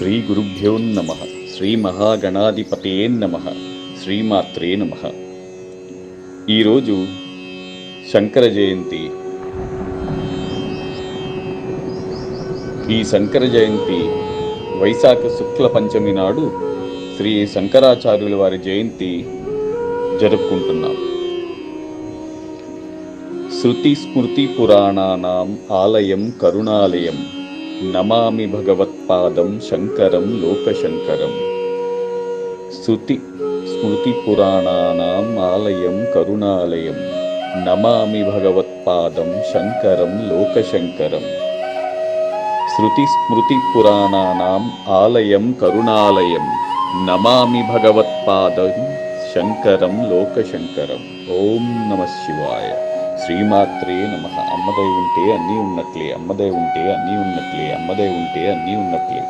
శ్రీ గురుభ్యో నమ శ్రీ మహాగణాధిపతే నమ శ్రీమాత్రే నమ. ఈరోజు శంకర జయంతి. ఈ శంకర జయంతి వైశాఖ శుక్ల పంచమి నాడు శ్రీ శంకరాచార్యుల వారి జయంతి జరుపుకుంటున్నాం. శృతి స్మృతి పురాణానాం ఆలయం కరుణాలయం नमामि भगवत्पादं शङ्करं लोकशङ्करं। श्रुतिस्मृतिपुराणानाम् आलयं करुणालयं। नमामि भगवत्पादं शङ्करं लोकशङ्करं। श्रुतिस्मृतिपुराणानाम् आलयं करुणालयं। नमामि भगवत्पादं शङ्करं लोकशङ्करम् ॐ नमः शिवाय। శ్రీమాత్రే నమ. అమ్మదై ఉంటే అన్నీ ఉన్నట్లే. అమ్మదై ఉంటే అన్నీ ఉన్నట్లే. అమ్మదై ఉంటే అన్నీ ఉన్నట్లే.